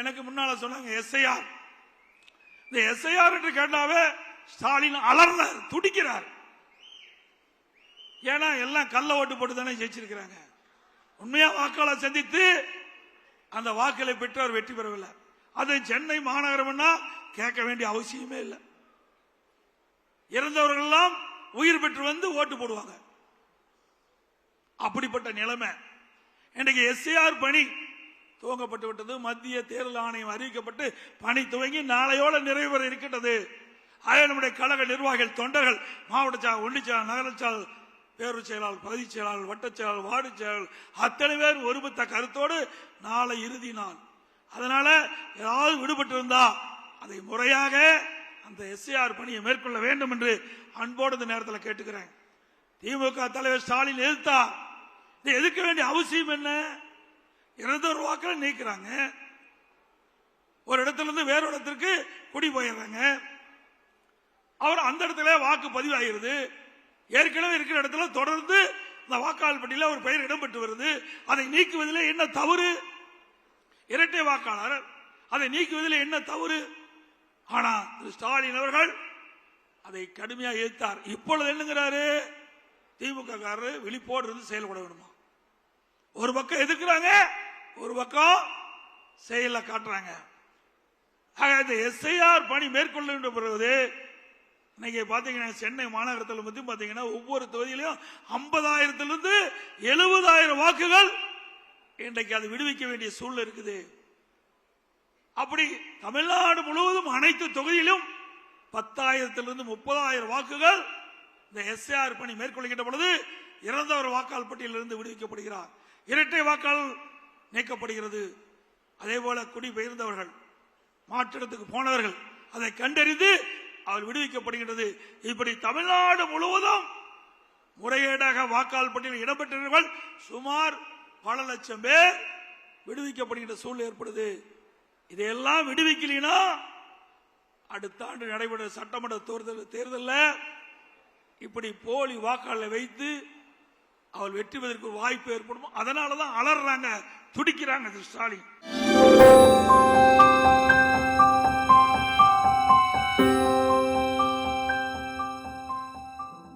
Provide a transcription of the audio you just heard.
எனக்கு முன்னால சொன்னாங்க எஸ்ஐஆர். இந்த எஸ்ஐஆர் என்று கேட்டாவே ஸ்டாலின் அலர்றார் துடிக்கிறார். ஏன்னா எல்லாம் கள்ள ஓட்டு போட்டு தானே ஜெயிச்சிருக்கிறாங்க. உண்மையா வாக்காளர் சந்தித்து அந்த வாக்களை பெற்று அவர் வெற்றி பெறவில்லை. அது சென்னை மாநகரம்னா கேட்க வேண்டிய அவசியமே இல்லை. இறந்தவர்கள் எல்லாம் உயிர் பெற்று வந்து ஓட்டு போடுவாங்க. அப்படிப்பட்ட நிலைமை. இன்னைக்கு எஸ்ஏஆர் பணி துவங்கப்பட்டு விட்டது. மத்திய தேர்தல் ஆணையம் அறிவிக்கப்பட்டு பணி துவங்கி நாளையோட நிறைவு பெற இருக்கின்றது. ஆக நம்முடைய கழக நிர்வாகிகள் தொண்டர்கள் மாவட்ட செயலாளர் ஒன்றிய செயலாளர் நகர செயலாளர் பேரூர் செயலாளர் பகுதி செயலாளர் வட்டச் செயலாளர் வார்டு செயலாளர் அத்தனை பேர் ஒருமித்த கருத்தோடு நாளை இறுதி நாள். அதனால ஏதாவது விடுபட்டு இருந்தா அதை முறையாக அந்த எஸ்ஏஆர் பணியை மேற்கொள்ள வேண்டும் என்று அன்போடு இந்த நேரத்தில் கேட்டுக்கிறேன். திமுக தலைவர் ஸ்டாலின் எதிர்த்தா எதிர்க்க வேண்டிய அவசியம் என்ன? இறந்தவர் வாக்களை நீக்கிறாங்க. ஒரு இடத்துல இருந்து வேற இடத்திற்கு குடி போயிடுறாங்க. அவர் அந்த இடத்துல வாக்கு பதிவாகிறது. ஏற்கனவே இருக்கிற இடத்துல தொடர்ந்து இந்த வாக்காளர் பட்டியலில் ஒரு பெயர் இடம்பெற்று வருது. அதை நீக்குவதில் என்ன தவறு? இரட்டை வாக்காளர் அதை நீக்குவதில் என்ன தவறு? ஆனா திரு ஸ்டாலின் அவர்கள் அதை கடுமையாக எதிர்த்தார் இப்பொழுது என்னங்கிறாரு? திமுக காரர் விழிப்போடு இருந்து செயல்பட வேணுமா ஒரு பக்கம் எதிர்க்கிறாங்க ஒரு பக்கம் செயல காட்டுறாங்க. ஆக இந்த எஸ்ஐஆர் பணி மேற்கொள்ள பிறகு இன்னைக்கு பாத்தீங்கன்னா சென்னை மாநகரத்தில் பத்தி பாத்தீங்கன்னா ஒவ்வொரு தொகுதியிலும் ஐம்பதாயிரத்திலிருந்து எழுபதாயிரம் வாக்குகள் இன்றைக்கு அது விடுவிக்க வேண்டிய சூழ்நிலை இருக்குது. அப்படி தமிழ்நாடு முழுவதும் அனைத்து தொகுதியிலும் பத்தாயிரத்திலிருந்து முப்பதாயிரம் வாக்குகள் இந்த எஸ்ஏஆர் பணி மேற்கொள்கின்ற பொழுது இறந்தவர் வாக்காளர் பட்டியலிருந்து விடுவிக்கப்படுகிறார். இரட்டை வாக்காளர் நீக்கப்படுகிறது. அதே போல குடிபெயர்ந்தவர்கள் மாற்றிடத்துக்கு போனவர்கள் அதை கண்டறிந்து அவர் விடுவிக்கப்படுகின்றது. இப்படி தமிழ்நாடு முழுவதும் முறையீடாக வாக்காளர் பட்டியலில் இடம்பெற்றவர்கள் சுமார் பல லட்சம் பேர் விடுவிக்கப்படுகின்ற சூழல் ஏற்படுது. இதையெல்லாம் விடுவிக்கலினா அடுத்த ஆண்டு நடைபெற சட்டமன்ற தேர்தல் தேர்தலில் இப்படி போலி வாக்காளரை வைத்து அவள் வெற்றி பெறுவதற்கு வாய்ப்பு ஏற்படும்? அதனாலதான் அலறாங்க. துடிக்கிறாங்க ஸ்டாலின்.